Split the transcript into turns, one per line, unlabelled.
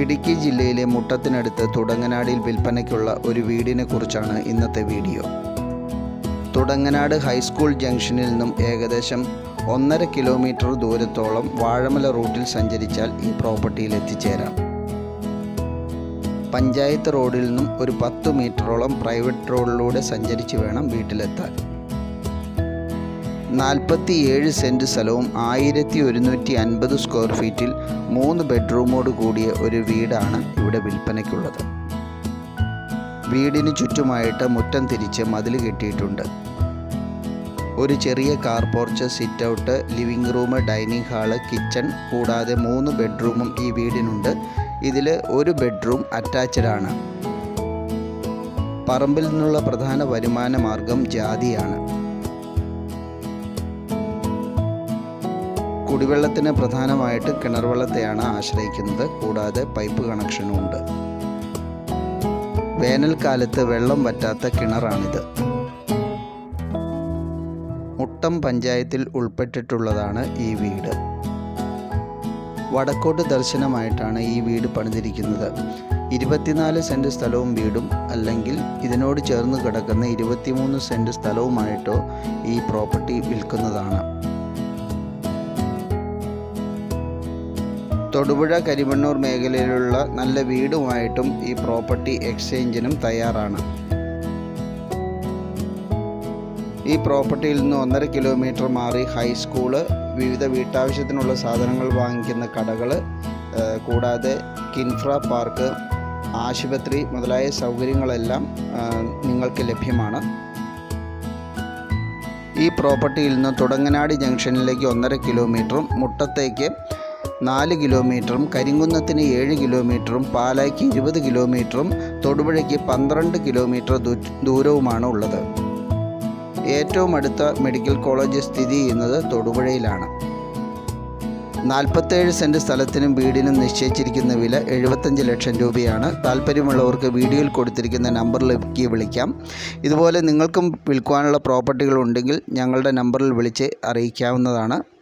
ഇടുക്കി ജില്ലയിലെ മുട്ടത്തിനടുത്ത് തുടങ്ങനാടിൽ വിൽപ്പനയ്ക്കുള്ള ഒരു വീടിനെ കുറിച്ചാണ് ഇന്നത്തെ വീഡിയോ. തുടങ്ങനാട് ഹൈസ്കൂൾ ജംഗ്ഷനിൽ നിന്നും ഏകദേശം ഒന്നര കിലോമീറ്റർ ദൂരത്തോളം വാഴമല റൂട്ടിൽ സഞ്ചരിച്ചാൽ ഈ പ്രോപ്പർട്ടിയിൽ എത്തിച്ചേരാം. പഞ്ചായത്ത് റോഡിൽ നിന്നും ഒരു പത്ത് മീറ്ററോളം പ്രൈവറ്റ് റോഡിലൂടെ സഞ്ചരിച്ച് വേണം വീട്ടിലെത്താൻ. നാൽപ്പത്തിയേഴ് സെന്റ് സ്ഥലവും ആയിരത്തി ഒരുന്നൂറ്റി അൻപത് സ്ക്വയർ ഫീറ്റിൽ മൂന്ന് ബെഡ്റൂമോട് കൂടിയ ഒരു വീടാണ് ഇവിടെ വിൽപ്പനയ്ക്കുള്ളത്. വീടിന് ചുറ്റുമായിട്ട് മുറ്റം തിരിച്ച് മതിൽ കെട്ടിയിട്ടുണ്ട്. ഒരു ചെറിയ car porch sit out living room dining hall kitchen കൂടാതെ മൂന്ന് ബെഡ്റൂമും ഈ വീടിനുണ്ട്. ഇതിൽ ഒരു ബെഡ്റൂം അറ്റാച്ച്ഡ് ആണ്. പറമ്പിൽ നിന്നുള്ള പ്രധാന വരുമാന മാർഗം ജാതിയാണ്. കുടിവെള്ളത്തിന് പ്രധാനമായിട്ട് കിണർ വെള്ളത്തെയാണ് ആശ്രയിക്കുന്നത്. കൂടാതെ പൈപ്പ് കണക്ഷനും ഉണ്ട്. വേനൽക്കാലത്ത് വെള്ളം വറ്റാത്ത കിണറാണിത്. മുട്ടം പഞ്ചായത്തിൽ ഉൾപ്പെട്ടിട്ടുള്ളതാണ് ഈ വീട്. വടക്കോട്ട് ദർശനമായിട്ടാണ് ഈ വീട് പണിതിരിക്കുന്നത്. ഇരുപത്തിനാല് സെന്റ് സ്ഥലവും വീടും അല്ലെങ്കിൽ ഇതിനോട് ചേർന്ന് കിടക്കുന്ന ഇരുപത്തിമൂന്ന് സെന്റ് സ്ഥലവുമായിട്ടോ ഈ പ്രോപ്പർട്ടി വിൽക്കുന്നതാണ്. തൊടുപുഴ കരിമണ്ണൂർ മേഖലയിലുള്ള നല്ല വീടുമായിട്ടും ഈ പ്രോപ്പർട്ടി എക്സ്ചേഞ്ചിനും തയ്യാറാണ്. ഈ പ്രോപ്പർട്ടിയിൽ നിന്ന് ഒന്നര കിലോമീറ്റർ മാറി ഹൈസ്കൂൾ വിവിധ വീട്ടാവശ്യത്തിനുള്ള സാധനങ്ങൾ വാങ്ങിക്കുന്ന കടകൾ കൂടാതെ കിൻഫ്ര പാർക്ക് ആശുപത്രി മുതലായ സൗകര്യങ്ങളെല്ലാം നിങ്ങൾക്ക് ലഭ്യമാണ്. ഈ പ്രോപ്പർട്ടിയിൽ നിന്ന് തുടങ്ങനാട് ജംഗ്ഷനിലേക്ക് ഒന്നര കിലോമീറ്ററും മുട്ടത്തേക്ക് നാല് കിലോമീറ്ററും കരിങ്കുന്നത്തിന് ഏഴ് കിലോമീറ്ററും പാലായ്ക്ക് ഇരുപത് കിലോമീറ്ററും തൊടുപുഴയ്ക്ക് പന്ത്രണ്ട് കിലോമീറ്റർ ദൂരവുമാണ് ഉള്ളത്. ഏറ്റവും അടുത്ത മെഡിക്കൽ കോളേജ് സ്ഥിതി ചെയ്യുന്നത് തൊടുപുഴയിലാണ്. നാൽപ്പത്തേഴ് സെന്റ് സ്ഥലത്തിനും വീടിനും നിശ്ചയിച്ചിരിക്കുന്ന വില എഴുപത്തഞ്ച് ലക്ഷം രൂപയാണ്. താല്പര്യമുള്ളവർക്ക് വീഡിയോയിൽ കൊടുത്തിരിക്കുന്ന നമ്പറിലേക്ക് വിളിക്കാം. ഇതുപോലെ നിങ്ങൾക്കും വിൽക്കുവാനുള്ള പ്രോപ്പർട്ടികൾ ഉണ്ടെങ്കിൽ ഞങ്ങളുടെ നമ്പറിൽ വിളിച്ച് അറിയിക്കാവുന്നതാണ്.